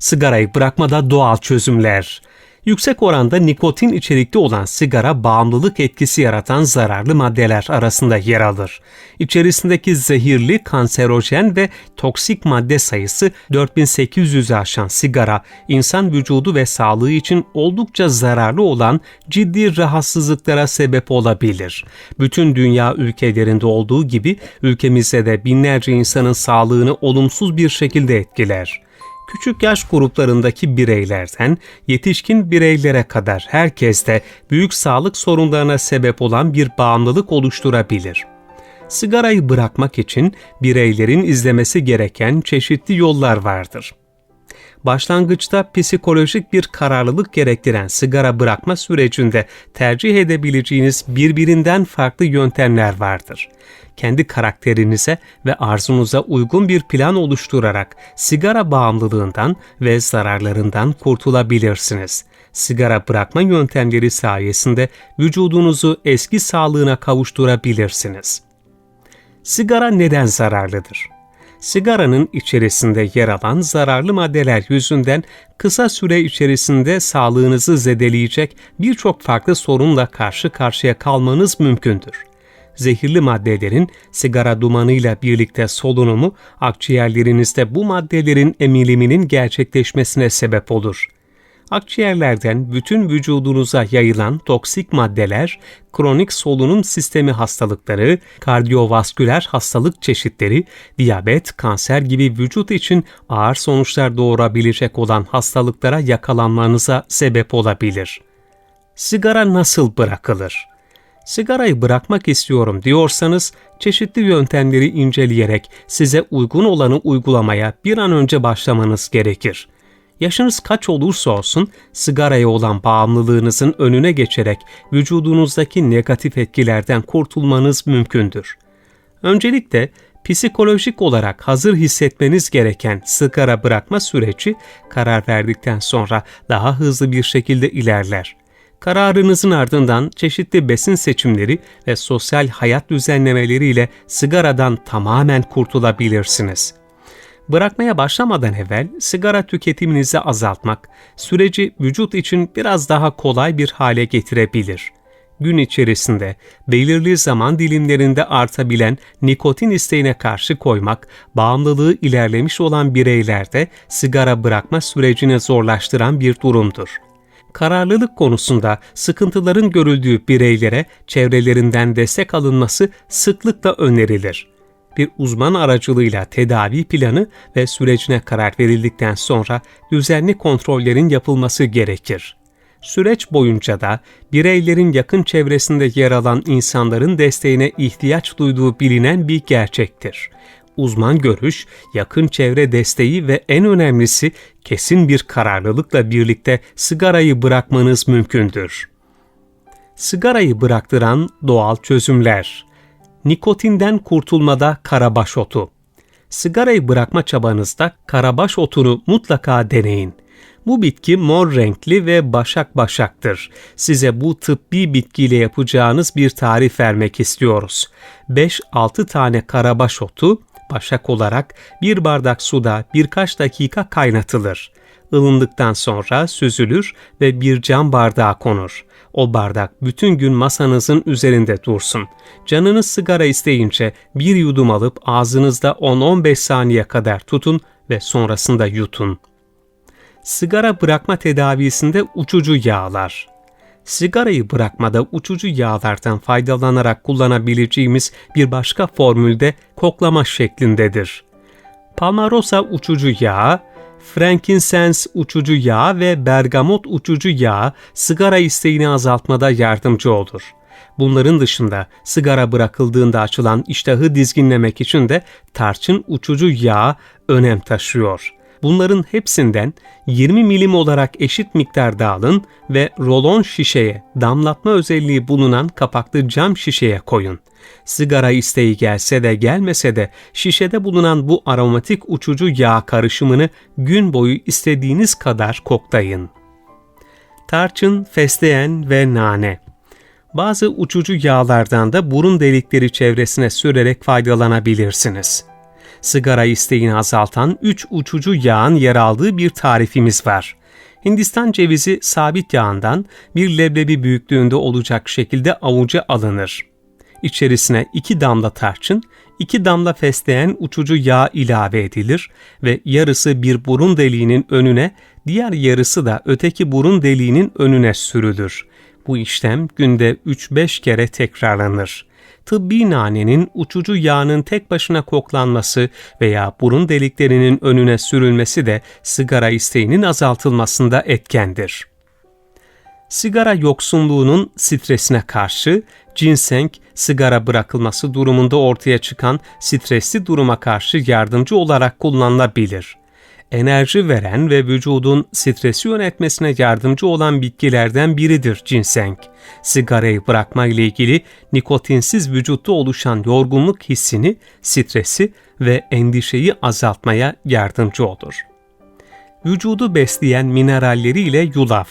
Sigarayı bırakmada doğal çözümler. Yüksek oranda nikotin içerikli olan sigara bağımlılık etkisi yaratan zararlı maddeler arasında yer alır. İçerisindeki zehirli, kanserojen ve toksik madde sayısı 4800'ü aşan sigara, insan vücudu ve sağlığı için oldukça zararlı olan ciddi rahatsızlıklara sebep olabilir. Bütün dünya ülkelerinde olduğu gibi ülkemizde de binlerce insanın sağlığını olumsuz bir şekilde etkiler küçük yaş gruplarındaki bireylerden yetişkin bireylere kadar herkeste büyük sağlık sorunlarına sebep olan bir bağımlılık oluşturabilir. Sigarayı bırakmak için bireylerin izlemesi gereken çeşitli yollar vardır. Başlangıçta psikolojik bir kararlılık gerektiren sigara bırakma sürecinde tercih edebileceğiniz birbirinden farklı yöntemler vardır kendi karakterinize ve arzunuza uygun bir plan oluşturarak sigara bağımlılığından ve zararlarından kurtulabilirsiniz. Sigara bırakma yöntemleri sayesinde vücudunuzu eski sağlığına kavuşturabilirsiniz. Sigara neden zararlıdır? Sigaranın içerisinde yer alan zararlı maddeler yüzünden kısa süre içerisinde sağlığınızı zedeleyecek birçok farklı sorunla karşı karşıya kalmanız mümkündür zehirli maddelerin sigara dumanıyla birlikte solunumu akciğerlerinizde bu maddelerin emiliminin gerçekleşmesine sebep olur. Akciğerlerden bütün vücudunuza yayılan toksik maddeler, kronik solunum sistemi hastalıkları, kardiyovasküler hastalık çeşitleri, diyabet, kanser gibi vücut için ağır sonuçlar doğurabilecek olan hastalıklara yakalanmanıza sebep olabilir. Sigara nasıl bırakılır? sigarayı bırakmak istiyorum diyorsanız çeşitli yöntemleri inceleyerek size uygun olanı uygulamaya bir an önce başlamanız gerekir. Yaşınız kaç olursa olsun sigaraya olan bağımlılığınızın önüne geçerek vücudunuzdaki negatif etkilerden kurtulmanız mümkündür. Öncelikle psikolojik olarak hazır hissetmeniz gereken sigara bırakma süreci karar verdikten sonra daha hızlı bir şekilde ilerler. Kararınızın ardından çeşitli besin seçimleri ve sosyal hayat düzenlemeleriyle sigaradan tamamen kurtulabilirsiniz. Bırakmaya başlamadan evvel sigara tüketiminizi azaltmak süreci vücut için biraz daha kolay bir hale getirebilir. Gün içerisinde belirli zaman dilimlerinde artabilen nikotin isteğine karşı koymak, bağımlılığı ilerlemiş olan bireylerde sigara bırakma sürecini zorlaştıran bir durumdur kararlılık konusunda sıkıntıların görüldüğü bireylere çevrelerinden destek alınması sıklıkla önerilir. Bir uzman aracılığıyla tedavi planı ve sürecine karar verildikten sonra düzenli kontrollerin yapılması gerekir. Süreç boyunca da bireylerin yakın çevresinde yer alan insanların desteğine ihtiyaç duyduğu bilinen bir gerçektir uzman görüş, yakın çevre desteği ve en önemlisi kesin bir kararlılıkla birlikte sigarayı bırakmanız mümkündür. Sigarayı bıraktıran doğal çözümler. Nikotinden kurtulmada karabaş otu. Sigarayı bırakma çabanızda karabaş otunu mutlaka deneyin. Bu bitki mor renkli ve başak başaktır. Size bu tıbbi bitkiyle yapacağınız bir tarif vermek istiyoruz. 5-6 tane karabaş otu, başak olarak bir bardak suda birkaç dakika kaynatılır. Ilındıktan sonra süzülür ve bir cam bardağa konur. O bardak bütün gün masanızın üzerinde dursun. Canınız sigara isteyince bir yudum alıp ağzınızda 10-15 saniye kadar tutun ve sonrasında yutun. Sigara bırakma tedavisinde uçucu yağlar sigarayı bırakmada uçucu yağlardan faydalanarak kullanabileceğimiz bir başka formülde koklama şeklindedir. Palmarosa uçucu yağı, frankincense uçucu yağ ve bergamot uçucu yağ sigara isteğini azaltmada yardımcı olur. Bunların dışında sigara bırakıldığında açılan iştahı dizginlemek için de tarçın uçucu yağ önem taşıyor. Bunların hepsinden 20 milim olarak eşit miktarda alın ve rolon şişeye damlatma özelliği bulunan kapaklı cam şişeye koyun. Sigara isteği gelse de gelmese de şişede bulunan bu aromatik uçucu yağ karışımını gün boyu istediğiniz kadar koklayın. Tarçın, fesleğen ve nane bazı uçucu yağlardan da burun delikleri çevresine sürerek faydalanabilirsiniz sigara isteğini azaltan 3 uçucu yağın yer aldığı bir tarifimiz var. Hindistan cevizi sabit yağından bir leblebi büyüklüğünde olacak şekilde avuca alınır. İçerisine 2 damla tarçın, 2 damla fesleğen uçucu yağ ilave edilir ve yarısı bir burun deliğinin önüne, diğer yarısı da öteki burun deliğinin önüne sürülür. Bu işlem günde 3-5 kere tekrarlanır. Tıbbi nanenin uçucu yağının tek başına koklanması veya burun deliklerinin önüne sürülmesi de sigara isteğinin azaltılmasında etkendir. Sigara yoksunluğunun stresine karşı ginseng sigara bırakılması durumunda ortaya çıkan stresli duruma karşı yardımcı olarak kullanılabilir. Enerji veren ve vücudun stresi yönetmesine yardımcı olan bitkilerden biridir ginseng. Sigarayı bırakma ile ilgili nikotinsiz vücutta oluşan yorgunluk hissini, stresi ve endişeyi azaltmaya yardımcı olur. Vücudu besleyen mineralleri ile yulaf.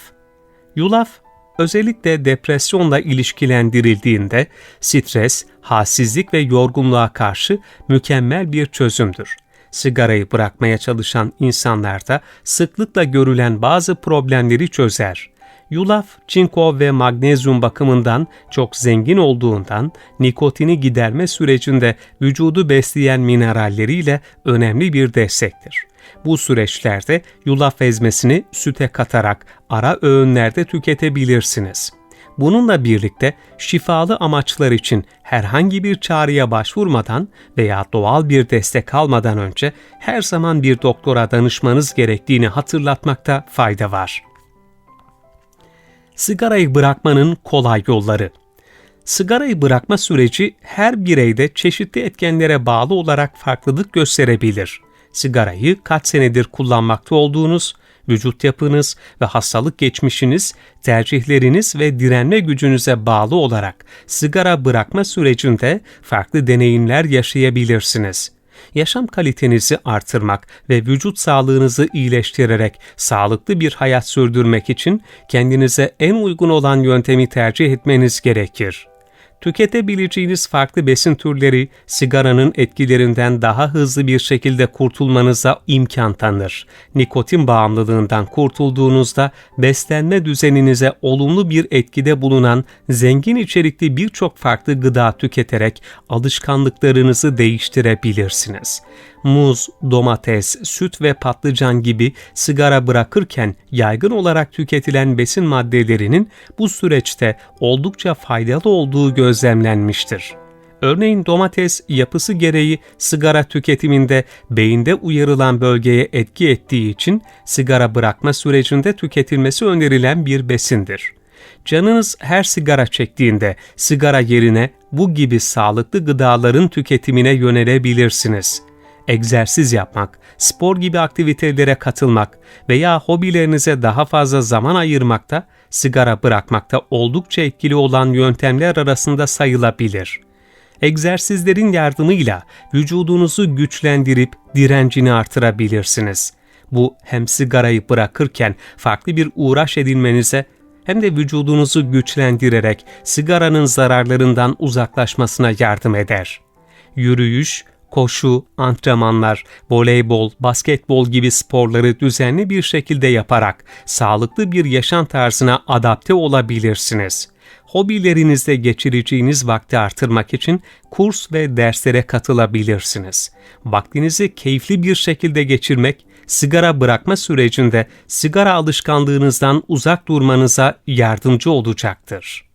Yulaf özellikle depresyonla ilişkilendirildiğinde stres, halsizlik ve yorgunluğa karşı mükemmel bir çözümdür. Sigarayı bırakmaya çalışan insanlarda sıklıkla görülen bazı problemleri çözer. Yulaf, çinko ve magnezyum bakımından çok zengin olduğundan nikotini giderme sürecinde vücudu besleyen mineralleriyle önemli bir destektir. Bu süreçlerde yulaf ezmesini süte katarak ara öğünlerde tüketebilirsiniz. Bununla birlikte şifalı amaçlar için herhangi bir çağrıya başvurmadan veya doğal bir destek almadan önce her zaman bir doktora danışmanız gerektiğini hatırlatmakta fayda var. Sigarayı bırakmanın kolay yolları Sigarayı bırakma süreci her bireyde çeşitli etkenlere bağlı olarak farklılık gösterebilir sigarayı kaç senedir kullanmakta olduğunuz, vücut yapınız ve hastalık geçmişiniz, tercihleriniz ve direnme gücünüze bağlı olarak sigara bırakma sürecinde farklı deneyimler yaşayabilirsiniz. Yaşam kalitenizi artırmak ve vücut sağlığınızı iyileştirerek sağlıklı bir hayat sürdürmek için kendinize en uygun olan yöntemi tercih etmeniz gerekir tüketebileceğiniz farklı besin türleri sigaranın etkilerinden daha hızlı bir şekilde kurtulmanıza imkan tanır. Nikotin bağımlılığından kurtulduğunuzda beslenme düzeninize olumlu bir etkide bulunan zengin içerikli birçok farklı gıda tüketerek alışkanlıklarınızı değiştirebilirsiniz muz, domates, süt ve patlıcan gibi sigara bırakırken yaygın olarak tüketilen besin maddelerinin bu süreçte oldukça faydalı olduğu gözlemlenmiştir. Örneğin domates yapısı gereği sigara tüketiminde beyinde uyarılan bölgeye etki ettiği için sigara bırakma sürecinde tüketilmesi önerilen bir besindir. Canınız her sigara çektiğinde sigara yerine bu gibi sağlıklı gıdaların tüketimine yönelebilirsiniz egzersiz yapmak, spor gibi aktivitelere katılmak veya hobilerinize daha fazla zaman ayırmakta, sigara bırakmakta oldukça etkili olan yöntemler arasında sayılabilir. Egzersizlerin yardımıyla vücudunuzu güçlendirip direncini artırabilirsiniz. Bu hem sigarayı bırakırken farklı bir uğraş edinmenize hem de vücudunuzu güçlendirerek sigaranın zararlarından uzaklaşmasına yardım eder. Yürüyüş, koşu, antrenmanlar, voleybol, basketbol gibi sporları düzenli bir şekilde yaparak sağlıklı bir yaşam tarzına adapte olabilirsiniz. Hobilerinizde geçireceğiniz vakti artırmak için kurs ve derslere katılabilirsiniz. Vaktinizi keyifli bir şekilde geçirmek, sigara bırakma sürecinde sigara alışkanlığınızdan uzak durmanıza yardımcı olacaktır.